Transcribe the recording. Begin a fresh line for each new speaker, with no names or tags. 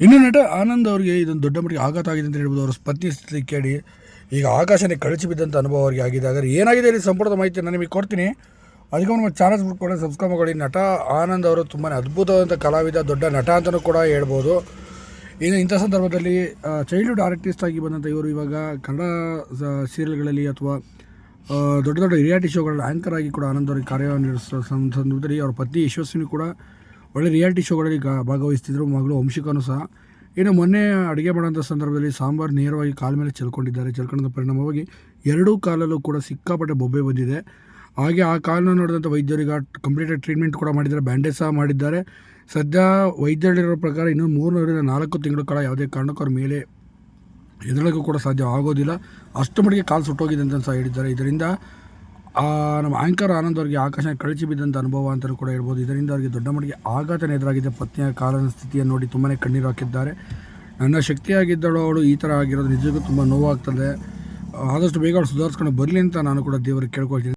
ಇನ್ನು ನಟ ಆನಂದ್ ಅವರಿಗೆ ಇದೊಂದು ದೊಡ್ಡ ಮಟ್ಟಿಗೆ ಆಘಾತ ಆಗಿದೆ ಅಂತ ಹೇಳ್ಬೋದು. ಅವರ ಪತ್ನಿ ಸ್ಥಿತಿ ಕೇಳಿ ಈಗ ಆಕಾಶನೇ ಕಳಚಿ ಬಿದ್ದಂಥ ಅನುಭವ ಅವರಿಗೆ ಆಗಿದೆ. ಹಾಗಾದ್ರೆ ಏನಾಗಿದೆ ಇಲ್ಲಿ ಸಂಪೂರ್ಣ ಮಾಹಿತಿ ನಾನು ನಿಮಗೆ ಕೊಡ್ತೀನಿ. ಅದಕ್ಕೆ ನಮ್ಮ ಚಾನಲ್ಸ್ ಕೂಡ ಸಬ್ಸ್ಕ್ರೈಬ್ ಮಾಡಿ ನಟ ಆನಂದ್ ಅವರು ತುಂಬಾ ಅದ್ಭುತವಾದಂಥ ಕಲಾವಿದ, ದೊಡ್ಡ ನಟ ಅಂತಲೂ ಕೂಡ ಹೇಳ್ಬೋದು. ಇನ್ನು ಇಂಥ ಸಂದರ್ಭದಲ್ಲಿ ಚೈಲ್ಡ್ಹುಡ್ ಆರ್ಟಿಸ್ಟ್ ಆಗಿ ಬಂದಂಥ ಇವರು ಇವಾಗ ಕನ್ನಡ ಸೀರಿಯಲ್ಗಳಲ್ಲಿ ಅಥವಾ ದೊಡ್ಡ ದೊಡ್ಡ ರಿಯಾಲಿಟಿ ಶೋಗಳಲ್ಲಿ ಆ್ಯಂಕರ್ ಆಗಿ ಕೂಡ ಆನಂದ್ ಅವರಿಗೆ ಕಾರ್ಯನಿರ್ವಹಿಸೋ ಸಂ- ಸಂದರ್ಭದಲ್ಲಿ ಅವರ ಪತ್ನಿ ಯಶಸ್ವಿನಿ ಕೂಡ ಒಳ್ಳೆ ರಿಯಾಲಿಟಿ ಶೋಗಳಲ್ಲಿ ಗಾ ಭಾಗವಹಿಸ್ತಿದ್ರು ಮಗಳು ವಂಶಿಕನು ಸಹ. ಇನ್ನು ಮೊನ್ನೆ ಅಡುಗೆ ಮಾಡೋಂಥ ಸಂದರ್ಭದಲ್ಲಿ ಸಾಂಬಾರು ನೇರವಾಗಿ ಕಾಲ ಮೇಲೆ ಚೆಲ್ಕೊಂಡಿದ್ದಾರೆ. ಚೆಲ್ಕೊಂಡ ಪರಿಣಾಮವಾಗಿ ಎರಡೂ ಕಾಲಲ್ಲೂ ಕೂಡ ಸಿಕ್ಕಾಪಟ್ಟೆ ಬೊಬ್ಬೆ ಬಂದಿದೆ. ಹಾಗೆ ಆ ಕಾಲನ್ನ ನೋಡಿದಂಥ ವೈದ್ಯರಿಗೆ ಕಂಪ್ಲೀಟಾಗಿ ಟ್ರೀಟ್ಮೆಂಟ್ ಕೂಡ ಮಾಡಿದ್ದಾರೆ. ಬ್ಯಾಂಡೇಜ್ ಸಹ ಮಾಡಿದ್ದಾರೆ. ಸದ್ಯ ವೈದ್ಯರಿರೋ ಪ್ರಕಾರ ಇನ್ನೂ ಮೂರರಿಂದ ನಾಲ್ಕು ತಿಂಗಳು ಕಾಲ ಯಾವುದೇ ಕಾರಣಕ್ಕೂ ಅವ್ರ ಮೇಲೆ ಎದುರಲಿಕ್ಕೂ ಕೂಡ ಸಾಧ್ಯ ಆಗೋದಿಲ್ಲ. ಅಷ್ಟು ಮಟ್ಟಿಗೆ ಕಾಲು ಸುಟ್ಟೋಗಿದೆ ಅಂತ ಸಹ ಹೇಳಿದ್ದಾರೆ. ಇದರಿಂದ ನಮ್ಮ ಆ್ಯಂಕರ್ ಆನಂದ್ ಅವರಿಗೆ ಆಕಾಶ ಕಳಚಿ ಬಿದ್ದಂಥ ಅನುಭವ ಅಂತಲೂ ಕೂಡ ಹೇಳ್ಬೋದು. ಇದರಿಂದ ಅವರಿಗೆ ದೊಡ್ಡ ಮಟ್ಟಿಗೆ ಆಘಾತನೇ ಎದುರಾಗಿದೆ ಪತ್ನಿಯ ಕಾಲನ ಸ್ಥಿತಿಯನ್ನು ನೋಡಿ ತುಂಬಾ ಕಣ್ಣೀರು ಹಾಕಿದ್ದಾರೆ. ನನ್ನ ಶಕ್ತಿಯಾಗಿದ್ದಳು ಅವಳು, ಈ ಥರ ಆಗಿರೋದು ನಿಜಕ್ಕೂ ತುಂಬ ನೋವಾಗ್ತದೆ. ಆದಷ್ಟು ಬೇಗ ಅವಳು ಸುಧಾರಿಸ್ಕೊಂಡು ಬರಲಿ ಅಂತ ನಾನು ಕೂಡ ದೇವರಿಗೆ ಕೇಳ್ಕೊಳ್ತೀನಿ.